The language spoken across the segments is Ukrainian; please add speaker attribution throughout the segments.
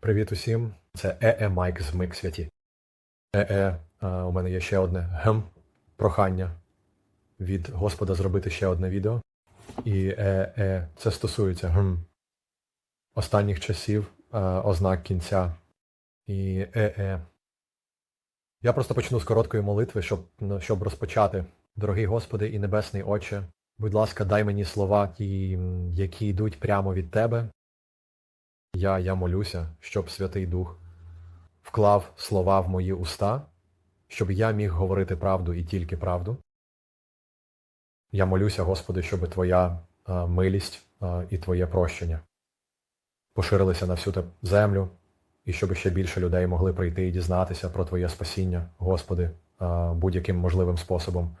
Speaker 1: Привіт усім, це ЕЕ Майк з Мик Святі. ЕЕ, у мене є ще одне гем прохання від Господа зробити ще одне відео. І ЕЕ, це стосується гм, останніх часів, ознак кінця. І ЕЕ. Я просто почну з короткої молитви, щоб, ну, щоб розпочати. Дорогий Господи і Небесний Отче, будь ласка, дай мені слова, які йдуть прямо від Тебе. Я, я молюся, щоб Святий Дух вклав слова в мої уста, щоб я міг говорити правду і тільки правду. Я молюся, Господи, щоб Твоя е, милість е, і Твоє прощення поширилися на всю землю, і щоб ще більше людей могли прийти і дізнатися про Твоє спасіння, Господи, е, будь-яким можливим способом.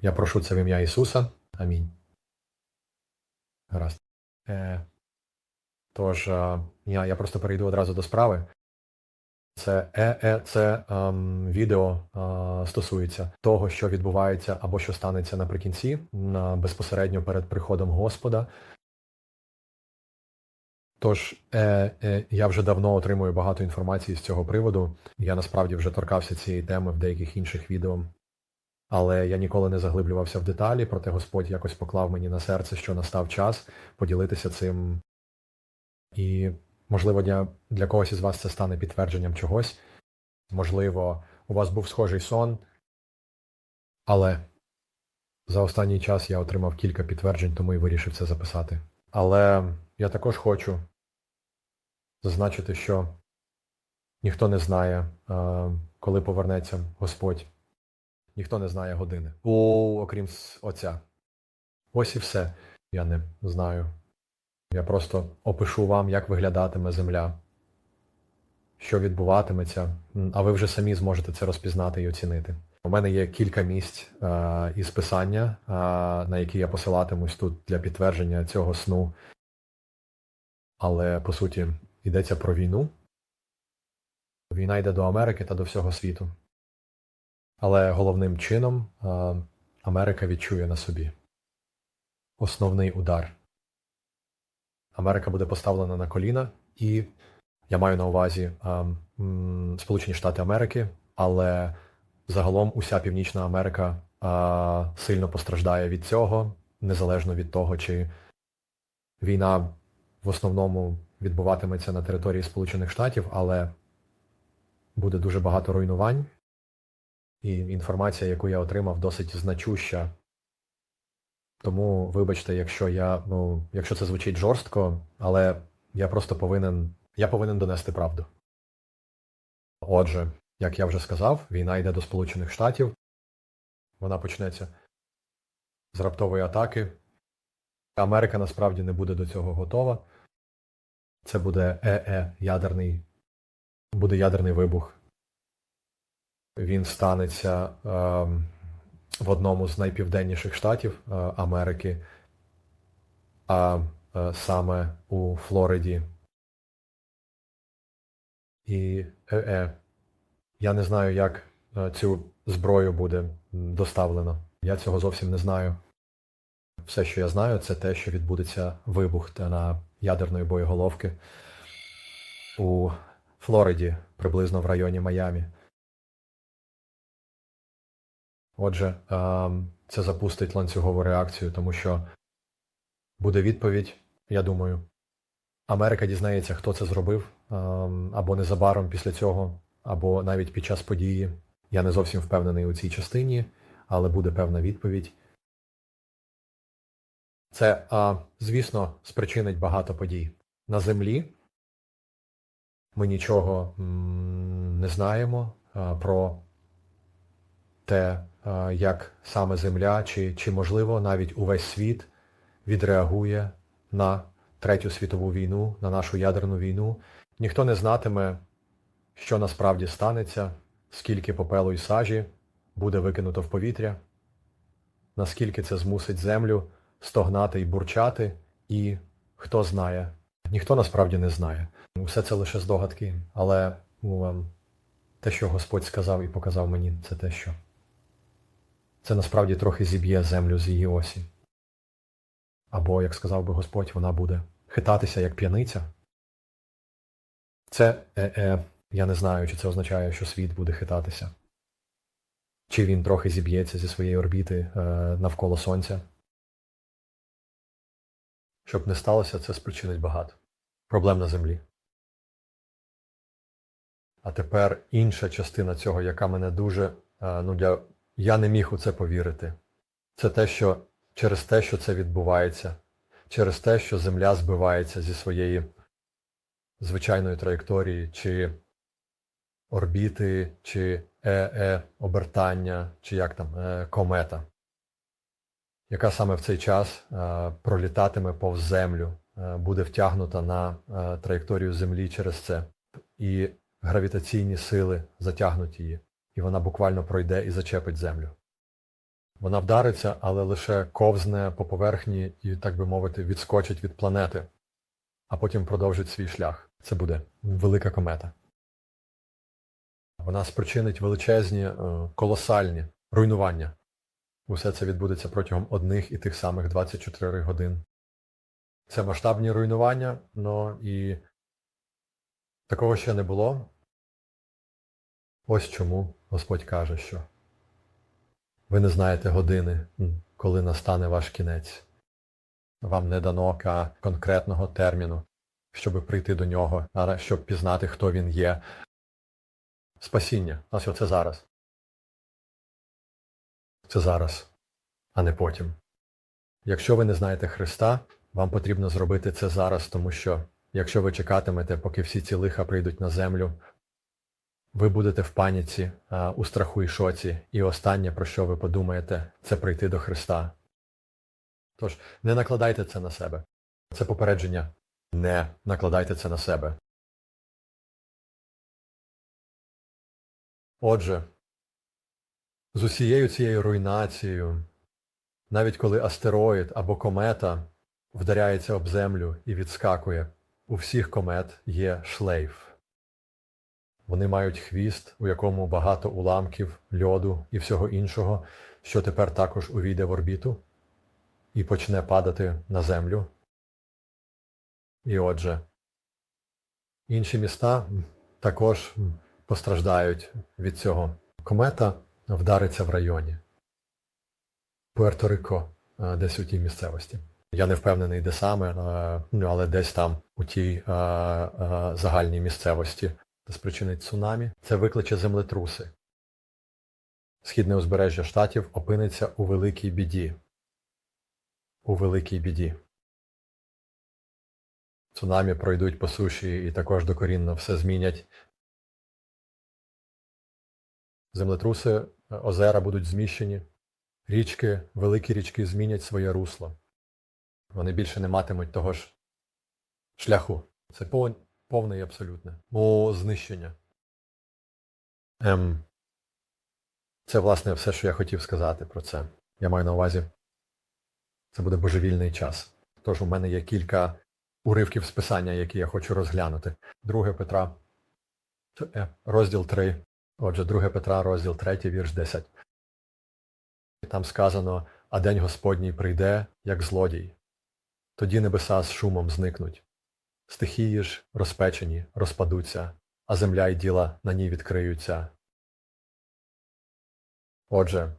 Speaker 1: Я прошу це в ім'я Ісуса. Амінь. Гаразд. Тож е, я, я просто перейду одразу до справи. Це е, е, це ем, відео е, стосується того, що відбувається або що станеться наприкінці, на, безпосередньо перед приходом Господа. Тож е, е, я вже давно отримую багато інформації з цього приводу. Я насправді вже торкався цієї теми в деяких інших відео. Але я ніколи не заглиблювався в деталі, проте Господь якось поклав мені на серце, що настав час поділитися цим і, можливо, для, для когось із вас це стане підтвердженням чогось. Можливо, у вас був схожий сон, але за останній час я отримав кілька підтверджень, тому і вирішив це записати. Але я також хочу зазначити, що ніхто не знає, е, коли повернеться Господь. Ніхто не знає години. О, окрім отця. Ось і все. Я не знаю. Я просто опишу вам, як виглядатиме земля, що відбуватиметься, а ви вже самі зможете це розпізнати і оцінити. У мене є кілька місць е, із писання, е, на які я посилатимусь тут для підтвердження цього сну. Але по суті йдеться про війну. Війна йде до Америки та до всього світу. Але головним чином е, Америка відчує на собі основний удар. Америка буде поставлена на коліна, і я маю на увазі ем, Сполучені Штати Америки, але загалом уся Північна Америка е, сильно постраждає від цього, незалежно від того, чи війна в основному відбуватиметься на території Сполучених Штатів, але буде дуже багато руйнувань. І інформація, яку я отримав, досить значуща. Тому, вибачте, якщо я, ну, якщо це звучить жорстко, але я просто повинен, я повинен донести правду. Отже, як я вже сказав, війна йде до Сполучених Штатів. Вона почнеться з раптової атаки. Америка насправді не буде до цього готова. Це буде ЕЕ ядерний, буде ядерний вибух. Він станеться ем, в одному з найпівденніших штатів е, Америки, а е, саме у Флориді. І ЕЕ. Я не знаю, як е, цю зброю буде доставлено. Я цього зовсім не знаю. Все, що я знаю, це те, що відбудеться вибух на ядерної боєголовки у Флориді, приблизно в районі Майамі. Отже, ем, це запустить ланцюгову реакцію, тому що буде відповідь, я думаю. Америка дізнається, хто це зробив, ем, або незабаром після цього, або навіть під час події. Я не зовсім впевнений у цій частині, але буде певна відповідь. Це, звісно, спричинить багато подій. На землі ми нічого не знаємо про те, як саме Земля, чи, чи можливо навіть увесь світ відреагує на Третю світову війну, на нашу ядерну війну. Ніхто не знатиме, що насправді станеться, скільки попелу і сажі буде викинуто в повітря, наскільки це змусить землю стогнати і бурчати, і хто знає. Ніхто насправді не знає. Все це лише здогадки, але ну, те, що Господь сказав і показав мені, це те, що це насправді трохи зіб'є землю з її осі. Або, як сказав би Господь, вона буде хитатися як п'яниця. Це е-е, я не знаю, чи це означає, що світ буде хитатися. Чи він трохи зіб'ється зі своєї орбіти е, навколо Сонця. Щоб не сталося, це спричинить багато проблем на Землі. А тепер інша частина цього, яка мене дуже. е, ну, я, я не міг у це повірити. Це те, що через те, що це відбувається, через те, що Земля збивається зі своєї звичайної траєкторії, чи орбіти, чи е-е обертання, чи як там, е, комета, яка саме в цей час е, пролітатиме повз Землю, е, буде втягнута на е, траєкторію Землі через це. І гравітаційні сили затягнуть її, і вона буквально пройде і зачепить Землю. Вона вдариться, але лише ковзне по поверхні і, так би мовити, відскочить від планети, а потім продовжить свій шлях. Це буде велика комета. Вона спричинить величезні, е, колосальні руйнування. Усе це відбудеться протягом одних і тих самих 24 годин. Це масштабні руйнування, но і такого ще не було. Ось чому Господь каже, що ви не знаєте години, коли настане ваш кінець. Вам не дано конкретного терміну, щоб прийти до нього, щоб пізнати, хто він є. Спасіння. Ось оце зараз. Це зараз, а не потім. Якщо ви не знаєте Христа, вам потрібно зробити це зараз, тому що якщо ви чекатимете, поки всі ці лиха прийдуть на землю, ви будете в паніці, у страху і шоці, і останнє, про що ви подумаєте, це прийти до Христа. Тож, не накладайте це на себе. Це попередження. Не накладайте це на себе. Отже, з усією цією руйнацією, навіть коли астероїд або комета вдаряється об землю і відскакує, у всіх комет є шлейф. Вони мають хвіст, у якому багато уламків, льоду і всього іншого, що тепер також увійде в орбіту і почне падати на землю. І отже, інші міста також постраждають від цього. Комета вдариться в районі Пуерто-Рико, е, десь у тій місцевості. Я не впевнений, де саме, е, ну, але десь там, у тій е, загальній місцевості, де спричинить цунамі, це викличе землетруси. Східне узбережжя штатів опиниться у великій біді. У великій біді. Цунамі пройдуть по суші і також докорінно все змінять. Землетруси, е, озера будуть зміщені. Річки, великі річки змінять своє русло. Вони більше не матимуть того ж шляху. Це пов- повне і абсолютне. О, знищення. Ем, це, власне, все, що я хотів сказати про це. Я маю на увазі, це буде божевільний час. Тож у мене є кілька уривків з писання, які я хочу розглянути. Друге Петра, е, розділ 3. Отже, 2 Петра, розділ 3, вірш 10. Там сказано, а день Господній прийде, як злодій. Тоді небеса з шумом зникнуть. Стихії ж розпечені, розпадуться, а земля і діла на ній відкриються. Отже,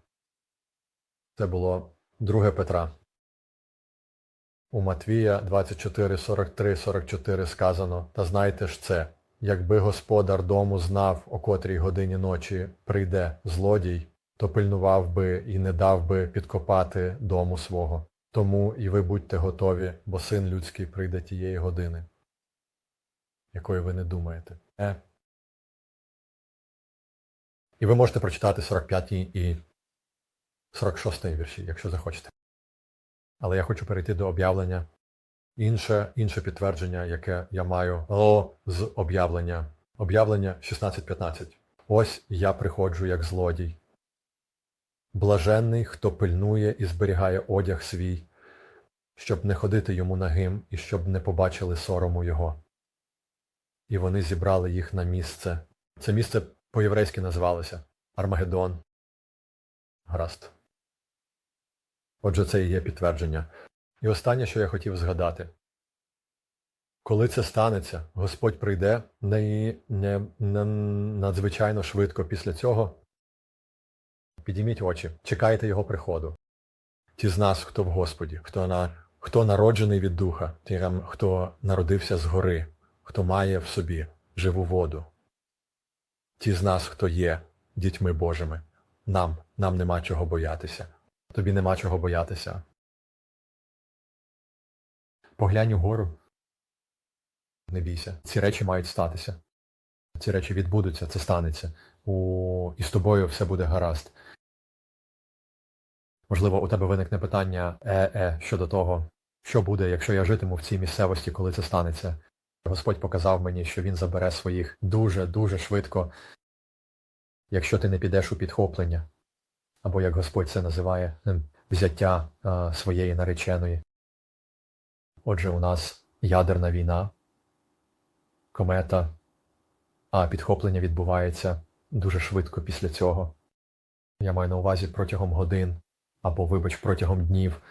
Speaker 1: це було 2 Петра. У Матвія 24, 43, 44 сказано, та знайте ж це, якби господар дому знав, о котрій годині ночі прийде злодій, то пильнував би і не дав би підкопати дому свого. Тому і ви будьте готові, бо син людський прийде тієї години, якої ви не думаєте. Е? І ви можете прочитати 45 і 46 вірші, якщо захочете. Але я хочу перейти до об'явлення. Інше, інше підтвердження, яке я маю о, з об'явлення. Об'явлення 16.15. Ось я приходжу як злодій. Блаженний, хто пильнує і зберігає одяг свій, щоб не ходити йому нагим і щоб не побачили сорому його. І вони зібрали їх на місце. Це місце по-єврейськи називалося Армагеддон. Гаразд. Отже, це і є підтвердження. І останнє, що я хотів згадати. Коли це станеться, Господь прийде не, не, не надзвичайно швидко після цього. Підійміть очі, чекайте його приходу. Ті з нас, хто в Господі, хто, на, хто народжений від Духа, ті, хто народився згори, хто має в собі живу воду. Ті з нас, хто є дітьми Божими, нам, нам нема чого боятися. Тобі нема чого боятися. Поглянь угору. Не бійся. Ці речі мають статися. Ці речі відбудуться, це станеться. У... І з тобою все буде гаразд. Можливо, у тебе виникне питання е-е щодо того, що буде, якщо я житиму в цій місцевості, коли це станеться. Господь показав мені, що він забере своїх дуже-дуже швидко, якщо ти не підеш у підхоплення, або як Господь це називає, ем, взяття а, своєї нареченої. Отже, у нас ядерна війна, комета, а підхоплення відбувається дуже швидко після цього. Я маю на увазі протягом годин, або, вибач, протягом днів.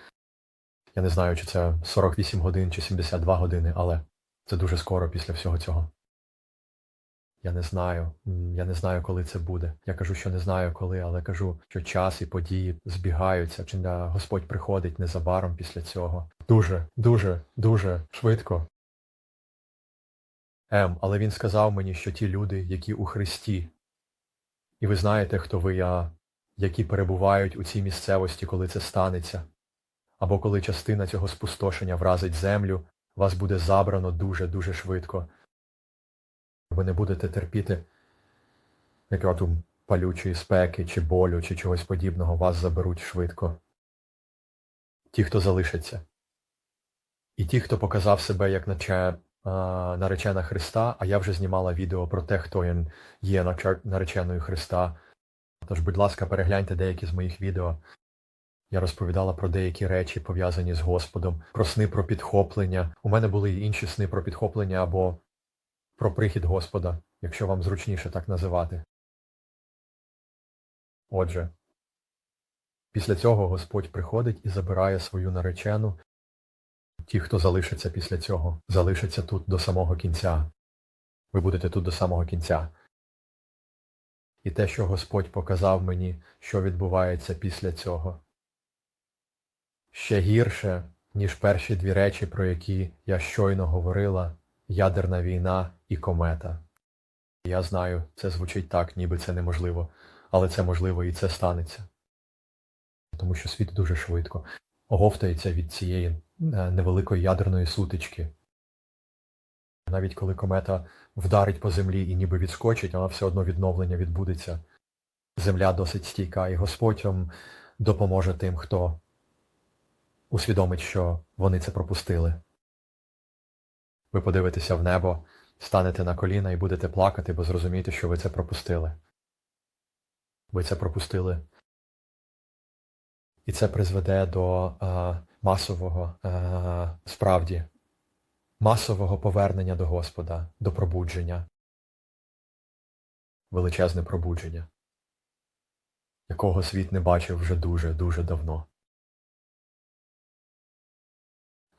Speaker 1: Я не знаю, чи це 48 годин чи 72 години, але це дуже скоро після всього цього. Я не знаю. Я не знаю, коли це буде. Я кажу, що не знаю коли, але кажу, що час і події збігаються. Чи Господь приходить незабаром після цього. Дуже, дуже, дуже швидко. Ем, але він сказав мені, що ті люди, які у Христі, і ви знаєте, хто ви я, які перебувають у цій місцевості, коли це станеться, або коли частина цього спустошення вразить землю, вас буде забрано дуже-дуже швидко. Ви не будете терпіти якраз палючої спеки, чи болю, чи чогось подібного, вас заберуть швидко. Ті, хто залишаться. І ті, хто показав себе як наче наречена Христа, а я вже знімала відео про те, хто є нареченою Христа. Тож, будь ласка, перегляньте деякі з моїх відео. Я розповідала про деякі речі, пов'язані з Господом, про сни про підхоплення. У мене були й інші сни про підхоплення або про прихід Господа, якщо вам зручніше так називати. Отже, після цього Господь приходить і забирає свою наречену. Ті, хто залишиться після цього, залишаться тут до самого кінця. Ви будете тут до самого кінця. І те, що Господь показав мені, що відбувається після цього. Ще гірше, ніж перші дві речі, про які я щойно говорила, ядерна війна і комета. Я знаю, це звучить так, ніби це неможливо, але це можливо і це станеться. Тому що світ дуже швидко оговтається від цієї е, невеликої ядерної сутички. Навіть коли комета вдарить по землі і ніби відскочить, вона все одно відновлення відбудеться. Земля досить стійка, і Господь допоможе тим, хто усвідомить, що вони це пропустили. Ви подивитеся в небо, станете на коліна і будете плакати, бо зрозумієте, що ви це пропустили. Ви це пропустили. І це призведе до е, масового, е, справді, масового повернення до Господа, до пробудження. Величезне пробудження, якого світ не бачив вже дуже-дуже давно.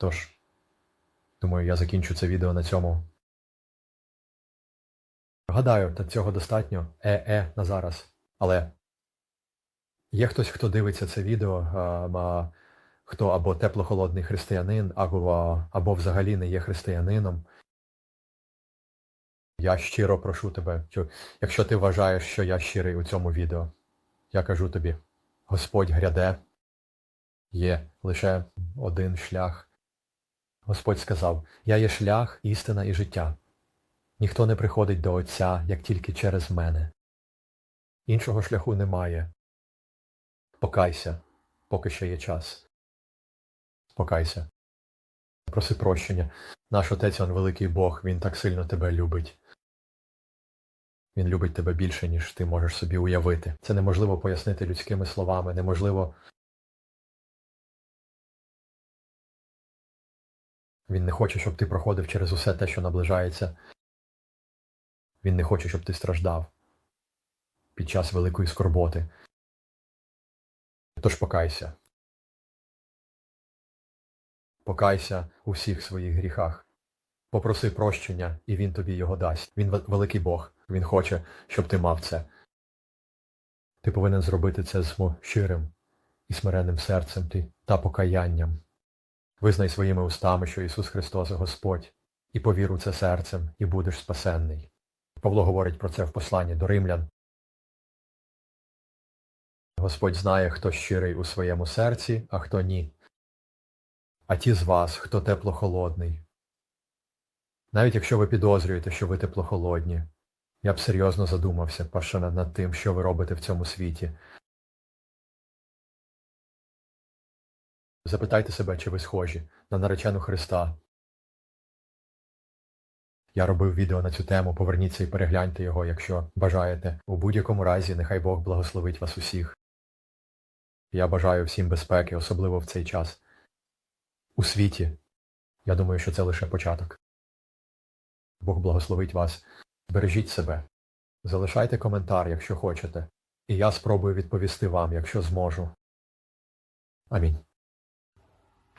Speaker 1: Тож, думаю, я закінчу це відео на цьому. Гадаю, та цього достатньо. Е-е на зараз. Але є хтось, хто дивиться це відео, хто або теплохолодний християнин, або, або взагалі не є християнином. Я щиро прошу тебе, якщо ти вважаєш, що я щирий у цьому відео, я кажу тобі, Господь гряде, є лише один шлях. Господь сказав, я є шлях, істина і життя. Ніхто не приходить до Отця, як тільки через мене. Іншого шляху немає. Покайся, поки ще є час. Покайся. Проси прощення. Наш Отець Он великий Бог, Він так сильно тебе любить. Він любить тебе більше, ніж ти можеш собі уявити. Це неможливо пояснити людськими словами, неможливо. Він не хоче, щоб ти проходив через усе те, що наближається. Він не хоче, щоб ти страждав під час великої скорботи. Тож покайся. Покайся у всіх своїх гріхах. Попроси прощення, і він тобі його дасть. Він великий Бог. Він хоче, щоб ти мав це. Ти повинен зробити це з щирим і смиренним серцем та покаянням. Визнай своїми устами, що Ісус Христос Господь, і повір у це серцем, і будеш спасенний. Павло говорить про це в посланні до римлян. Господь знає, хто щирий у своєму серці, а хто ні. А ті з вас, хто теплохолодний. Навіть якщо ви підозрюєте, що ви теплохолодні, я б серйозно задумався, Пашана, над тим, що ви робите в цьому світі. Запитайте себе, чи ви схожі на наречену Христа. Я робив відео на цю тему, поверніться і перегляньте його, якщо бажаєте. У будь-якому разі, нехай Бог благословить вас усіх. Я бажаю всім безпеки, особливо в цей час. У світі. Я думаю, що це лише початок. Бог благословить вас. Бережіть себе. Залишайте коментар, якщо хочете. І я спробую відповісти вам, якщо зможу. Амінь.